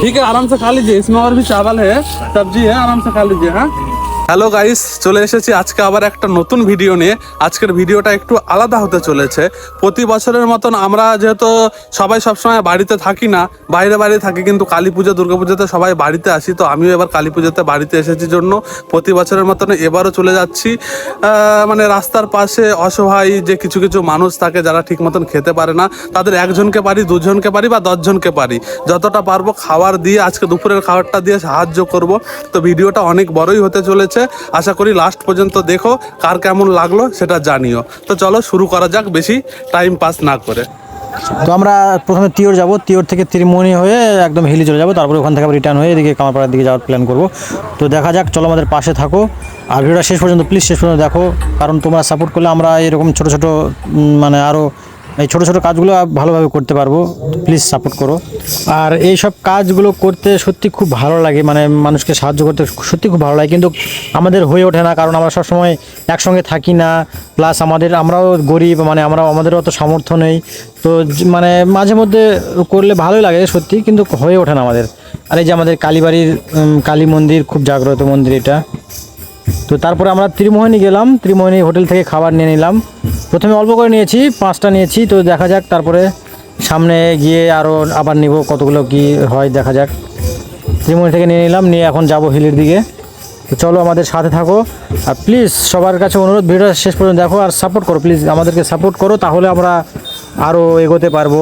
ठीक है आराम से खा लीजिए। इसमें और भी चावल है सब्ज़ी है आराम से खा लीजिए हाँ। हेलो गाइस চলে এসেছি। আজকে আবার একটা নতুন ভিডিও নিয়ে। আজকের ভিডিওটা একটু আলাদা হতে চলেছে। প্রতি বছরের মতন আমরা যেহেতু সবাই সবসময় বাড়িতে থাকি না, বাইরে বাইরে থাকি, কিন্তু কালী পুজো, দুর্গা পুজোতে সবাই বাড়িতে আসি, তো আমিও এবার কালী পুজোতে বাড়িতে এসেছি জন্য। প্রতি বছরের মতন এবারও চলে যাচ্ছি। মানে রাস্তার পাশে অসহায় যে কিছু কিছু মানুষ থাকে, যারা ঠিক মতন খেতে পারে না, তাদের একজনকে পারি, দুজনকে পারি বা দশজনকে পারি। যতটা পারব খাবার দিয়ে, আজকে দুপুরের খাবারটা দিয়ে সাহায্য করব। তো ভিডিওটা অনেক বড়ই হতে চলেছে। আশা করি লাস্ট পর্যন্ত দেখো কার কেমন লাগল সেটা জানিও। তো চলো শুরু করা যাক বেশি টাইম পাস না করে। তো আমরা প্রথমে তিওর যাব, তিওর থেকে ত্রিমণি হয়ে একদম হিলি চলে যাব, তারপরে ওখান থেকে আবার রিটার্ন হয়ে এদিকে কামারপাড়ার দিকে যাওয়ার প্ল্যান করব। তো দেখা যাক, চলো আমাদের পাশে থাকো। আর ভিডিওটা শেষ পর্যন্ত প্লিজ শেষ পর্যন্ত দেখো, কারণ তোমরা সাপোর্ট করলে আমরা এরকম ছোট ছোট মানে আরও এই ছোট ছোট কাজগুলো ভালোভাবে করতে পারব। প্লিজ সাপোর্ট করো। আর এই সব কাজগুলো করতে সত্যি খুব ভালো লাগে। মানে মানুষকে সাহায্য করতে সত্যি খুব ভালো লাগে। কিন্তু আমাদের হয়ে ওঠে না। কারণ আমরা সবসময় একসঙ্গে থাকি না। প্লাস আমাদের, আমরাও গরিব। মানে আমরা আমাদের অত সামর্থ্য নেই। তো মানে মাঝে মধ্যে করলে ভালোই লাগে সত্যি। কিন্তু হয়ে ওঠে না আমাদের। আর এই যে আমাদের কালীবাড়ির কালী মন্দির, খুব জাগ্রত মন্দির এটা। তো তারপরে আমরা ত্রিমোহিনী গেলাম। ত্রিমোহিনী হোটেল থেকে খাবার নিয়ে নিলাম। প্রথমে অল্প করে নিয়েছি পাঁচটা নিয়েছি তো দেখা যাক তারপরে সামনে গিয়ে আরও আবার নিব কতগুলো কি হয় দেখা যাক। ত্রিমোহিনী থেকে নিয়ে নিলাম নিয়ে এখন যাব হিলের দিকে। তো চলো আমাদের সাথে থাকো। আর প্লিজ সবার কাছে অনুরোধ ভিডিও শেষ পর্যন্ত দেখো আর সাপোর্ট করো প্লিজ আমাদেরকে সাপোর্ট করো তাহলে আমরা আরও এগোতে পারব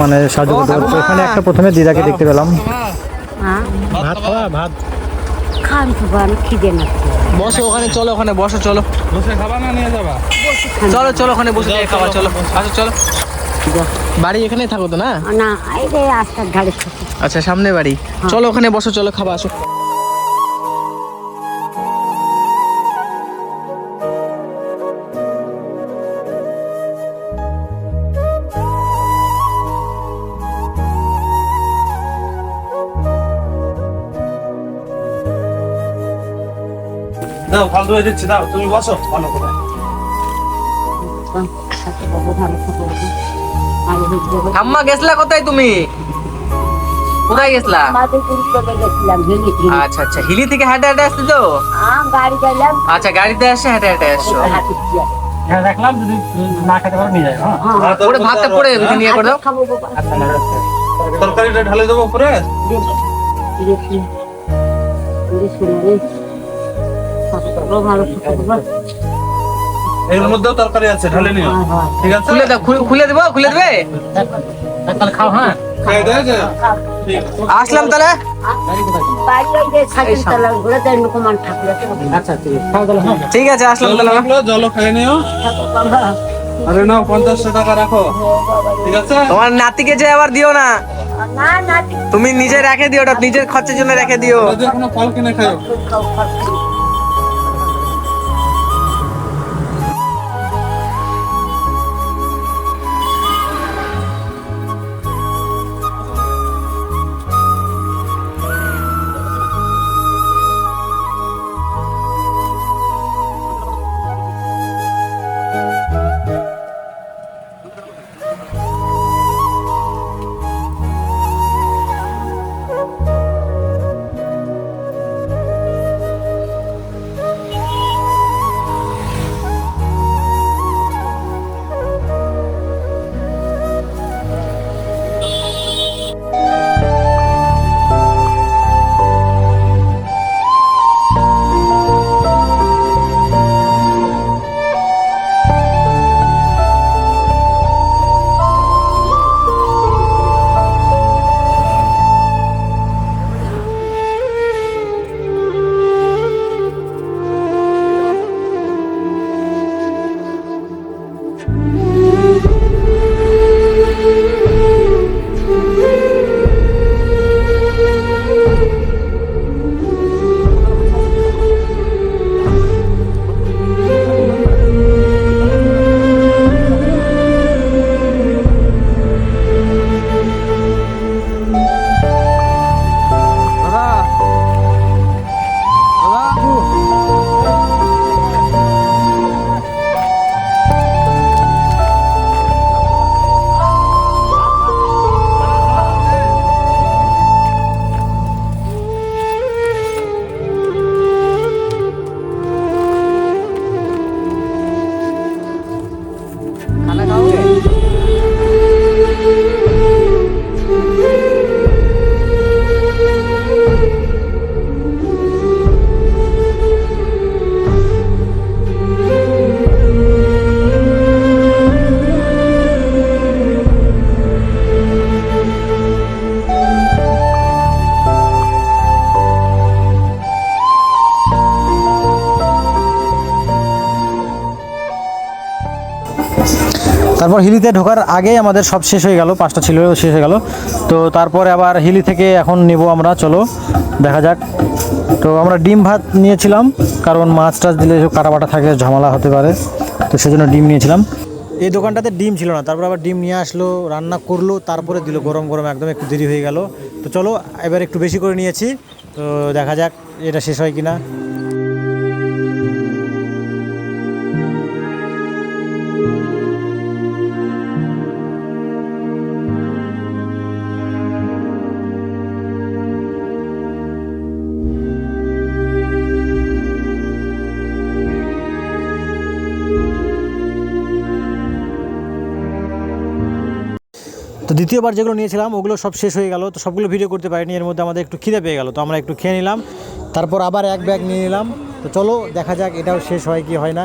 মানে সাহায্য করতে পারব। এখানে একটা প্রথমে দিদাকে দেখতে পেলাম। ভাত খাওয়া ভাত? খান খিদে না বসো ওখানে চলো ওখানে বসো চলো। বসে খাবার না নিয়ে যাবা? চলো চলো ওখানে বসে দিয়ে খাওয়া চলো। আসো চলো। বাড়ি এখানেই থাকো তো না? না এই যে রাস্তার ধারে আচ্ছা সামনে বাড়ি। চলো ওখানে বসো চলো খাবা আসো। দাও ফালতু হয়ে দিচ্ছি দাও তুমি বসো ভালো করে আম্মা গেছলা কোথায় তুমি? কোথায় গেছলা? আচ্ছা আচ্ছা। হিলি থেকে হেঁটে হেঁটে আসছো তো? আচ্ছা গাড়িতে আসে হেঁটে হেঁটে আসছো দেখলাম যদি না খেতে পারো নিয়ে যাই হ্যাঁ হ্যাঁ ভাতটা পড়ে নিয়ে করে দাও। খাব বাবা তরকারিটা ঢালে দেবো উপরে? ভালো এর মধ্যেও তরকারি আছে ঢালে নিও। হ্যাঁ হ্যাঁ। ঠিক আছে? খুলে দাও খুলে- দেবো? খুলে দেবে? তাহলে খাও হ্যাঁ। আসলাম তাহলে। আচ্ছা ঠিক আছে। খাও তাহলে হ্যাঁ। ঠিক আছে আসলাম জল তাহলে। খেয়ে নিও। আরে নাও পঞ্চাশটা টাকা রাখো। ঠিক আছে? তোমার নাতিকে যে আবার দিও না। তুমি নিজে রেখে দিও ওটা নিজের খরচের জন্য রেখে দিও। এখনও ফল কিনে খাও তারপর হিলিতে ঢোকার আগেই আমাদের সব শেষ হয়ে গেল, পাঁচটা ছিল, শেষ হয়ে গেল। তো তারপরে আবার হিলি থেকে এখন নিব আমরা, চলো, দেখা যাক। তো আমরা ডিম ভাত নিয়েছিলাম, কারণ মাছ টাছ দিলে সব কাটাবাটা থাকে, ঝামেলা হতে পারে। তো সেজন্য ডিম নিয়েছিলাম। এই দোকানটাতে ডিম ছিল না, তারপর আবার ডিম নিয়ে আসলো, রান্না করল, তারপরে দিল গরম গরম, একদম একটু দেরি হয়ে গেল। তো চলো, এবার একটু বেশি করে নিয়েছি, তো দেখা যাক এটা শেষ হয় কিনা। তো দ্বিতীয়বার যেগুলো নিয়েছিলাম, ওগুলো সব শেষ হয়ে গেল। তো সবগুলো ভিডিও করতে পারিনি, এর মধ্যে আমাদের একটু খিদে পেয়ে গেল। তো আমরা একটু খেয়ে নিলাম। তারপর আবার এক ব্যাগ নিয়ে নিলাম। তো চলো, দেখা যাক এটাও শেষ হয় কি হয় না।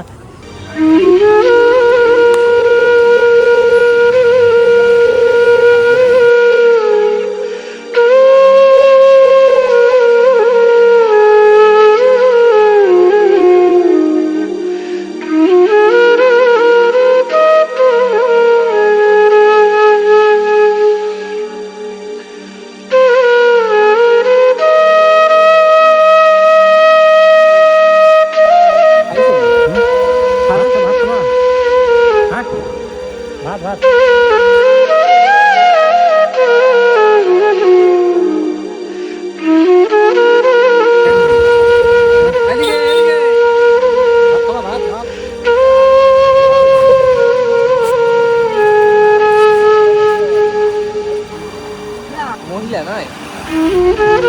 নয় পুরো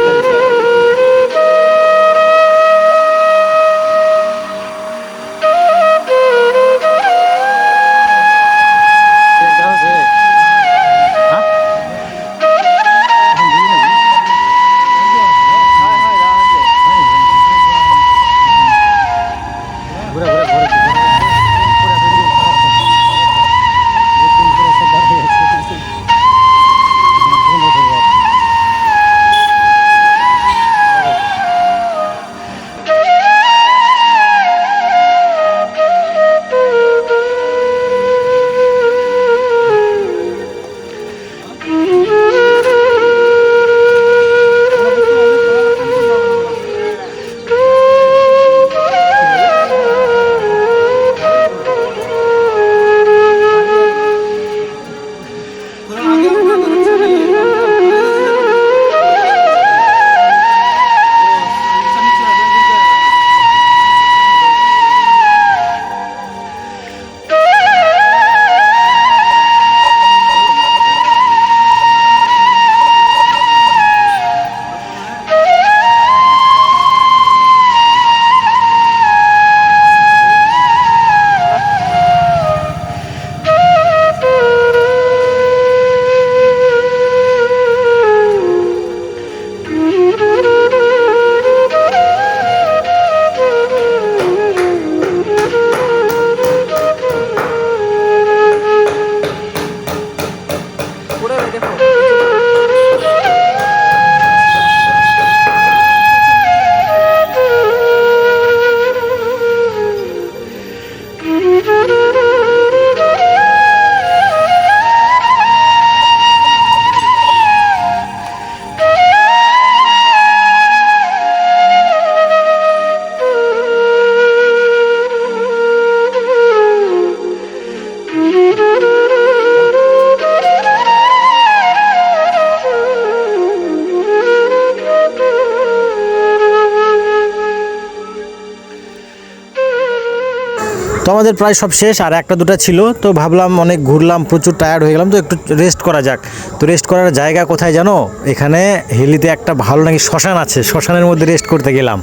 আমাদের প্রায় সব শেষ, আর একটা দুটো ছিল, তো ভাবলাম অনেক ঘুরলাম, প্রচুর টায়ার্ড হয়ে গেলাম, তো একটু রেস্ট করা যাক। তো রেস্ট করার জায়গা কোথায় জানো? এখানে হিলিতে একটা ভালো নাকি শ্মশান আছে, শ্মশানের মধ্যে রেস্ট করতে গেলাম।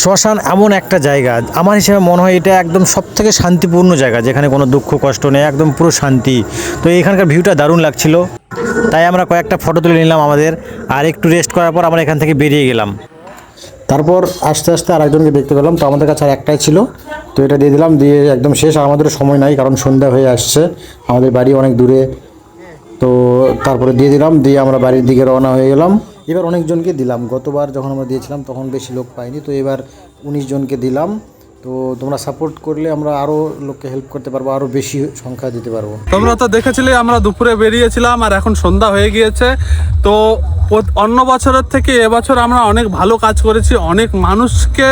শ্মশান এমন একটা জায়গা, আমার হিসেবে মনে হয় এটা একদম সব থেকে শান্তিপূর্ণ জায়গা, যেখানে কোনো দুঃখ, কষ্ট নেই, একদম পুরো শান্তি। তো এখানকার ভিউটা দারুণ লাগছিল, তাই আমরা কয়েকটা ফটো তুলে নিলাম আমাদের, আর একটু রেস্ট করার পর আমরা এখান থেকে বেরিয়ে গেলাম। তারপর আস্তে আস্তে আরেকজনকে দেখতে পেলাম, তো আমাদের কাছে আর একটাই ছিল। তো এটা দিয়ে দিলাম, দিয়ে একদম শেষ। আমাদের সময় নাই, কারণ সন্ধ্যা হয়ে আসছে। আমাদের বাড়ি অনেক দূরে। তো তারপরে দিয়ে দিলাম, দিয়ে আমরা বাড়ির দিকে রওনা হয়ে গেলাম। এবার অনেকজনকে দিলাম। গতবার যখন আমরা দিয়েছিলাম, তখন বেশি লোক পাইনি। তো এবার উনিশ জনকে দিলাম। তো তোমরা সাপোর্ট করলে আমরা আরও লোককে হেল্প করতে পারব আরও বেশি সংখ্যা দিতে পারব। তোমরা তো দেখেছিলে, আমরা দুপুরে বেরিয়েছিলাম, আর এখন সন্ধ্যা হয়ে গিয়েছে। তো অন্য বছরের থেকে এবছর আমরা অনেক ভালো কাজ করেছি, অনেক মানুষকে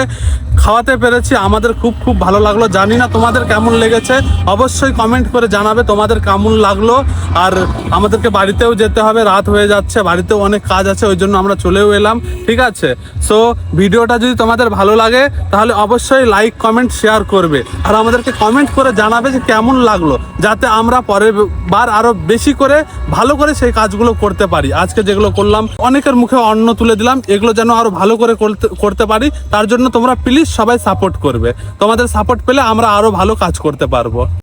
খাওয়াতে পেরেছি, আমাদের খুব খুব ভালো লাগল। জানি না তোমাদের কেমন লেগেছে, অবশ্যই কমেন্ট করে জানাবে তোমাদের কেমন লাগল। আর আমাদেরকে বাড়িতেও যেতে হবে, রাত হয়ে যাচ্ছে, বাড়িতেও অনেক কাজ আছে, ওই জন্য আমরা চলেও এলাম, ঠিক আছে? সো ভিডিওটা যদি তোমাদের ভালো লাগে, তাহলে অবশ্যই লাইক কমেন্ট শেয়ার করবে। আর আমাদেরকে কমেন্ট করে জানাবে যে কেমন লাগল, যাতে আমরা পরের বার আরও বেশি করে, ভালো করে সেই কাজগুলো করতে পারি। আজকে যেগুলো করলাম অনেকের মুখে অন্ন তুলে দিলাম, এগুলো যেন আরও ভালো করে করতে করতে পারি, তার জন্য তোমরা প্লিজ সবাই সাপোর্ট করবে। তোমাদের সাপোর্ট পেলে আমরা আরও ভালো কাজ করতে পারব।